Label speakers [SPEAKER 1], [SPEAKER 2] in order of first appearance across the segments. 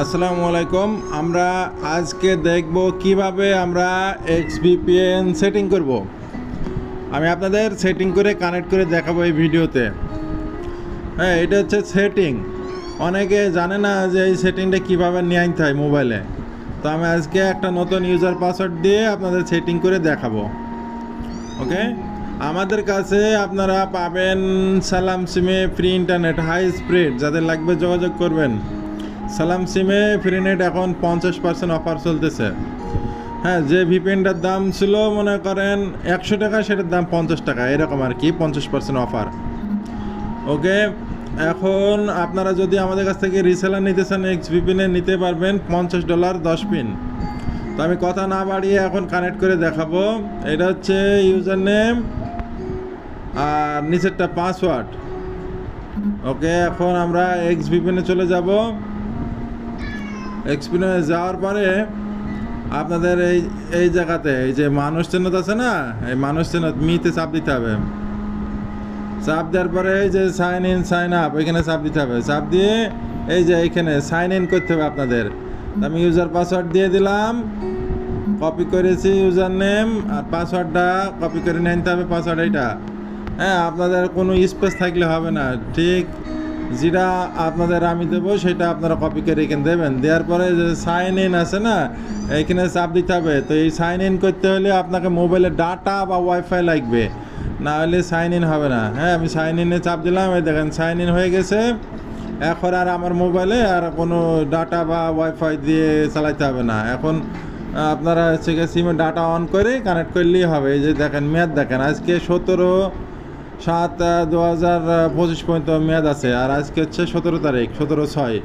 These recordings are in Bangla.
[SPEAKER 1] আসসালামু আলাইকুম। আমরা আজকে দেখব কীভাবে আমরা এক্সভিপিএন সেটিং করব। আমি আপনাদের সেটিং করে কানেক্ট করে দেখাবো এই ভিডিওতে। হ্যাঁ এটা হচ্ছে সেটিং অনেকে জানে না যে এই সেটিংটা কীভাবে নিয়ে আনতে হয় মোবাইলে তো আমি আজকে একটা নতুন ইউজার পাসওয়ার্ড দিয়ে আপনাদের সেটিং করে দেখাবো। ওকে? আমাদের কাছে আপনারা পাবেন সালাম সিমে ফ্রি ইন্টারনেট হাই স্পিড যাদের লাগবে যোগাযোগ করবেন। সালাম সিমে ফ্রি নেট এখন পঞ্চাশ পার্সেন্ট অফার চলতেছে। হ্যাঁ যে ভিপিএনটার দাম ছিল, মনে করেন একশো টাকা, সেটার দাম পঞ্চাশ টাকা, এরকম আর কি, পঞ্চাশ পার্সেন্ট অফার। ওকে, এখন আপনারা যদি আমাদের কাছ থেকে রিসেলার নিতে চান এক্স ভিপিএনে নিতে পারবেন, পঞ্চাশ ডলার, দশ পিন। তো আমি কথা না বাড়িয়ে এখন কানেক্ট করে দেখাবো। এটা হচ্ছে ইউজার নেম আর নিচেরটা পাসওয়ার্ড ওকে, এখন আমরা এক্স ভিপিএনে চলে যাব। এক্সপিরিয়েন্স যাওয়ার পরে আপনাদের এই এই জায়গাতে, এই যে মানুষ চিহ্নত আছে না, এই মানুষ চিহ্নত মিতে চাপ দিতে হবে। চাপ দেওয়ার পরে এই যে সাইন ইন সাইন আপ এখানে চাপ দিতে হবে। চাপ দিয়ে এই যে এইখানে সাইন ইন করতে হবে আপনাদের। আমি ইউজার পাসওয়ার্ড দিয়ে দিলাম কপি করেছি ইউজার নেম আর পাসওয়ার্ডটা কপি করে নিতে হবে পাসওয়ার্ড এইটা। হ্যাঁ আপনাদের কোনো স্পেস থাকলে হবে না, ঠিক? যেটা আপনাদের আমি দেবো, সেটা আপনারা কপি করে এখানে দেবেন। দেওয়ার পরে যে সাইন ইন আছে না এইখানে চাপ দিতে হবে। তো এই সাইন ইন করতে হলে আপনাকে মোবাইলে ডাটা বা ওয়াইফাই লাগবে। না হলে সাইন ইন হবে না। হ্যাঁ আমি সাইন ইনে চাপ দিলাম। এই দেখেন সাইন ইন হয়ে গেছে। এখন আর আমার মোবাইলে আর কোনো ডাটা বা ওয়াইফাই দিয়ে চালাইতে হবে না। এখন আপনারা হচ্ছে সিমে ডাটা অন করে কানেক্ট করলেই হবে। এই যে দেখেন, মেয়াদ দেখেন, আজকে সতেরো সাত দু হাজার পঁচিশ পর্যন্ত মেয়াদ আছে, আর আজকে হচ্ছে সতেরো তারিখ, সতেরো ছয়।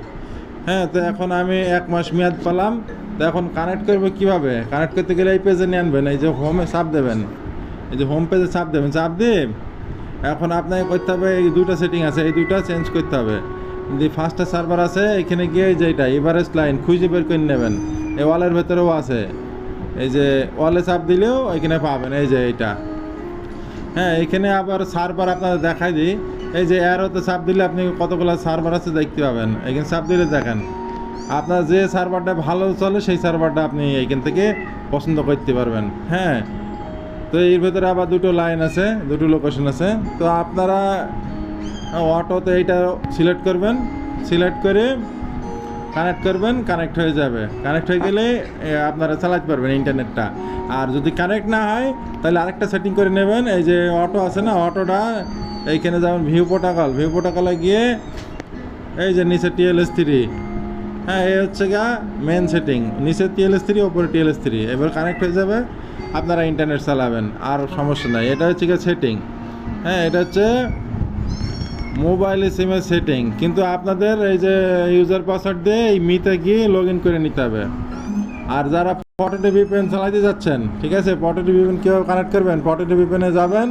[SPEAKER 1] হ্যাঁ তো এখন আমি এক মাস মেয়াদ পেলাম, তো এখন কানেক্ট করব কীভাবে? কানেক্ট করতে গেলে এই পেজে নিয়ে আনবেন, এই যে হোমে চাপ দেবেন। এই যে হোম পেজে চাপ দেবেন, চাপ দিয়ে এখন আপনাকে করতে হবে এই দুটো সেটিং আছে, এই দুটো চেঞ্জ করতে হবে। যে ফার্স্টটা সার্ভার আছে, এখানে গিয়ে যেটা এভারেস্ট লাইন খুঁজে বের করে নেবেন। এই ওয়ালের ভেতরেও আছে। এই যে ওয়ালে চাপ দিলেও এখানে পাবেন, এই যে এইটা। হ্যাঁ এখানে আবার সার্ভার আপনাদের দেখাই দিই। এই যে অ্যারোতে চাপ দিলে আপনি কতগুলো সার্ভার আছে দেখতে পাবেন। এখানে চাপ দিলে দেখেন, আপনার যে সার্ভারটা ভালো চলে, সেই সার্ভারটা আপনি এইখান থেকে পছন্দ করতে পারবেন। হ্যাঁ তো এর ভেতরে আবার দুটো লাইন আছে, দুটো লোকেশন আছে। তো আপনারা অটোতে এইটা সিলেক্ট করবেন। সিলেক্ট করে কানেক্ট করবেন কানেক্ট হয়ে যাবে। কানেক্ট হয়ে গেলে আপনারা চালাতে পারবেন ইন্টারনেটটা আর যদি কানেক্ট না হয়, তাহলে আরেকটা সেটিং করে নেবেন। এই যে অটো আছে না অটোটা এইখানে যেমন ভিউ প্রোটোকল ভিউ প্রোটোকলে গিয়ে, এই যে নিচে টিএলএস থ্রি হ্যাঁ এই হচ্ছে গা মেন সেটিং নিচে টিএলএস থ্রি ওপরে টিএলএস থ্রি এবার কানেক্ট হয়ে যাবে, আপনারা ইন্টারনেট চালাবেন। আর সমস্যা নাই, এটা হচ্ছে গিয়ে সেটিং হ্যাঁ এটা হচ্ছে মোবাইলে সিমের সেটিং কিন্তু আপনাদের এই যে ইউজার পাসওয়ার্ড দিয়ে এই মিতে গিয়ে লগ ইন করে নিতে হবে। আর যারা ফটো ভিপিএন চালাইতে যাচ্ছেন, ঠিক আছে? ফটো ভিপিএন কীভাবে কানেক্ট করবেন? ফটো ভিপিএনে যাবেন,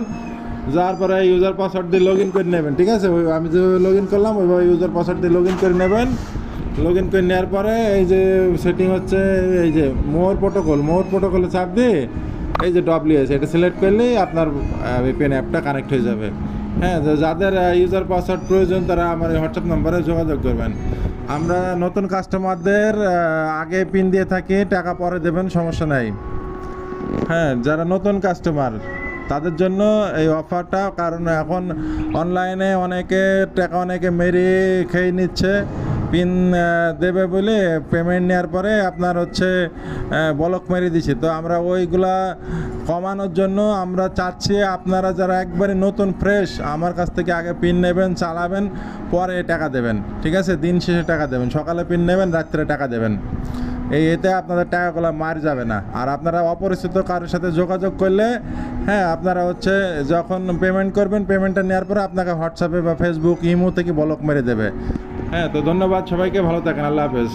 [SPEAKER 1] যাওয়ার পরে ইউজার পাসওয়ার্ড দিয়ে লগ ইন করে নেবেন, ঠিক আছে? ওই আমি যে লগ ইন করলাম, ওইভাবে ইউজার পাসওয়ার্ড দিয়ে লগ ইন করে নেবেন। লগ ইন করে নেওয়ার পরে এই যে সেটিং হচ্ছে, এই যে মোর প্রোটোকল মোর প্রোটোকলে চাপ দিয়ে এই যে ডব্লিউএস এটা সিলেক্ট করলেই আপনার ভিপিএন অ্যাপটা কানেক্ট হয়ে যাবে। হ্যাঁ যাদের ইউজার পাসওয়ার্ড প্রয়োজন, তারা আমার এই হোয়াটসঅ্যাপ নম্বরে যোগাযোগ করবেন। আমরা নতুন কাস্টমারদের আগে পিন দিয়ে থাকি, টাকা পরে দেবেন, সমস্যা নাই। হ্যাঁ যারা নতুন কাস্টমার তাদের জন্য এই অফারটা কারণ এখন অনলাইনে অনেকে, টাকা অনেকে মেরে খেয়ে নিচ্ছে। পিন দেবে বলে পেমেন্ট নেওয়ার পরে আপনার হচ্ছে বলক মেরে দিচ্ছে তো আমরা ওইগুলা কমানোর জন্য আমরা চাচ্ছি আপনারা যারা একবারে নতুন ফ্রেশ আমার কাছ থেকে আগে পিন নেবেন, চালাবেন, পরে টাকা দেবেন। ঠিক আছে? দিন শেষে টাকা দেবেন। সকালে পিন নেবেন, রাত্রে টাকা দেবেন। এই এতে আপনাদের টাকাগুলো মার যাবে না। আর আপনারা অপরিচিত কারোর সাথে যোগাযোগ করলে হ্যাঁ আপনারা হচ্ছে যখন পেমেন্ট করবেন পেমেন্টটা নেওয়ার পরে আপনাকে হোয়াটসঅ্যাপে বা ফেসবুক ইমো থেকে ব্লক মেরে দেবে। হ্যাঁ তো ধন্যবাদ সবাইকে ভালো থাকেন আল্লাহ হাফেজ।